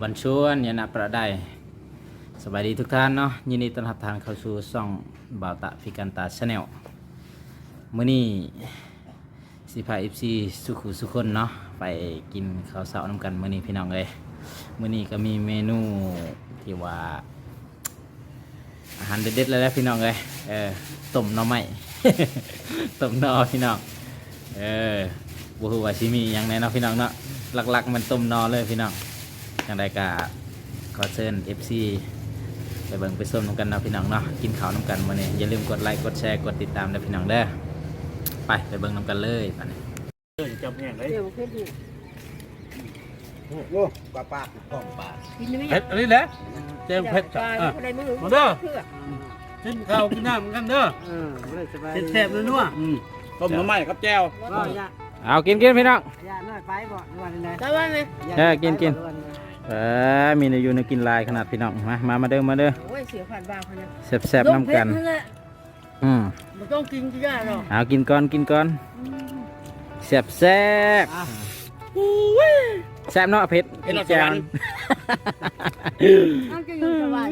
บันชวนยานะประไดสบายดีทุกท่านเนาะยินดีต้อนรับทานเข้าสู่ช่องบ่าวตะพิกันตาชาแนลมื้อนี้สิพา FC สุขุสุคนเนาะไปกินข้าวเช้าน้ำกันมื้อนี้พี่น้องเอ้ยมื้อนี้ก็มีเมนูที่ว่าอาหารเด็ดๆเลยนะพี่น้องเอ้ยเออต้มหน่อไม้ต้มหน่อพี่น้องเออบ่ฮู้ว่าสิมีหยังแน่เนาะพี่น้องเนาะหลักๆ มันต้มหน่อเลยพี่น้อง จังไดก็ขอเชิญ FC ไปเบิ่งไปส้มน้ำกันเนาะพี่น้องเนาะกินข้าวน้ำกันมื้อนี้อย่าลืมกดไลค์กดแชร์กดติดตามนะพี่น้องเด้อไปไปเบิ่งน้ำกันเลยไปเดินจับแห้งเลยเดี๋ยวเพชรนี่โอ้ปลาปากกล้องปลากินได้ไหมเผ็ดอันนี้แหละเต็มเผ็ดตายอะคนใดมือมาเด้อเพื่อกินข้าวกินน้ำกันเด้อเออเลยสบายแซ่บๆเลยนัวอืมต้มหน่อไม้กับแจ่วว่าอย่าเอากินกินพี่น้องอย่าน้อยไปบ่วันไหนได้ไหมเออกินกิน เออมีในอยู่ในกินหลายขนาดพี่น้องมามามาเด้อมาเด้อโอ้ยเสียผ่านบางคนนะแซ่บๆน้ำกันลงเพชรนั่นแหละอืมมันต้องกินก็ได้หรอกเอากินก่อนกินก่อนแซ่บแซ่บแซ่บเนาะเผ็ดแจ่วต้องจะอยู่สบาย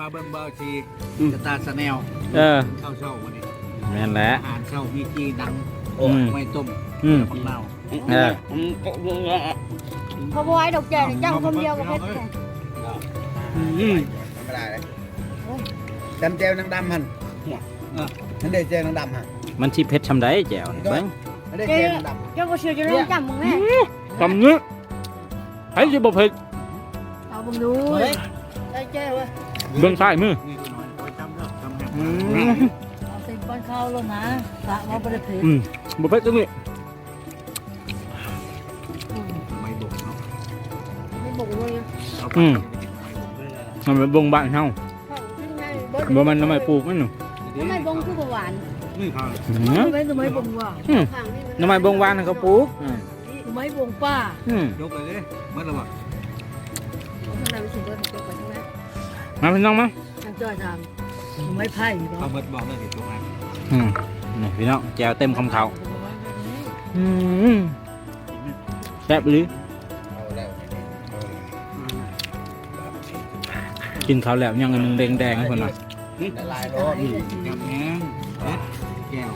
มาเบิ่งเบาชีกระตาสแนลเออข้าวเช้าวันนี้แม่นแหละอาหารเช้ามีจีดังอืมไม่ต้มอืมผักเน่า เออเขาบอกให้ดอกแก่เนี่ยเจ้าคนเดียวกับเพชรอืม ไม่ได้เลยดำเจลนังดำหันนั่นเด้เจลนังดำหันมันชิเผ็ดชำไดแจ่วนี่เบิ้งนั่นเด้เจลนังดเจ้าก็เชื่อจะเรื่องจำมึงแม่ตำเนื้อไผสิบ่เผ็ดเอามึงดูได้เจ้าเว้ยเบิ่งซ้ายมือนี่น้อยคอยจำเด้อจำแห้งอืมเอาสิบอนเข้าลงนะกะว่าประเพ็ดอืมบ่เผ็ดจังนี่ ไม่บกเนาะไม่บอกเลยอืม มันเป็นบงบ้านเฮาบ่มันน้ำไม้ปลูกมันหนูทำไมบงคือหวานนี่ข้าวอืมทำไมทำไมบงว่าอืมน้ำไม้บงบ้านเขาปลูกอืมทำไมบงป้าอืมยกเลยเด้เมื่อไหร่วะทำไมไม่ถึงเดินไปใช่ไหมมาพี่น้องมาทางจ้อยทำทำไมไพ่เอาเมื่อบอกเลยเห็นตรงไหนอืมนี่พี่น้องแจ่วเต็มคำเขาอืมแซ่บหรือเอาแล้วกินข้าวแล้วยังอันหนึงแดงๆให้คนน่ะละลายรสจำแห้งเผ็ดแก้ว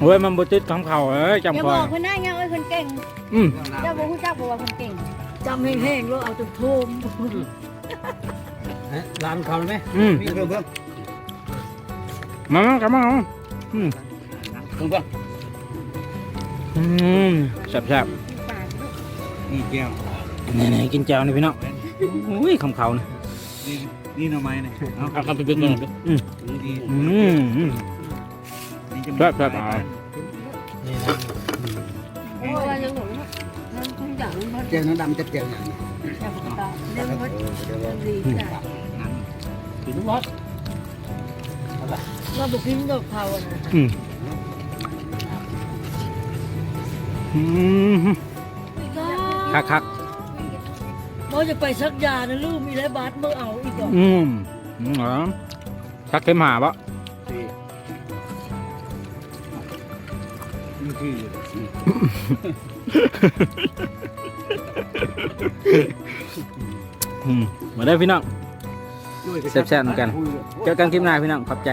โอ้ยมันบ่ติดคำเขาเอ้ยอย่าจำบคออยกคนได้ไงเอ้ยคนเก่งอืมอย่าบอกคุณจักบอกว่าคนเก่งจำแห้งๆแล้วเอาจนทุ่มร้านเขาไหมอืมนี่เพิ่มเพิ่มมามากลับมาเอาอืมเพิ่งเพิ่งอืมแซ่บปาก นี่แก้วๆนี่ๆกินแจ่วนี่พี่น้องอุ้ยคำเขานะนี่นี่หน่อไม้เนี่ยเอาเอาคำไปเป็นเงินอืมนี่อืมอืม นี่จะครับครับอ่าโอ้ยยังหนุ่มนั่นทุกอย่างมันเจลนังดำจะเจลหนังแค่ปกติเรื่องมันดีจ้ะกินรสเราบอกกินดอกเผานะอืมอืม คักคักเราจะไปซักยานะลูกมีไรบาทเมื่อเอาอีกก่อนอืมอืมเหรอชักเข็มหาปะนี่คือมาได้พี่น้องแซ่บๆเหมือนกัน เจอกันคลิปหน้าพี่น้องขอบใจ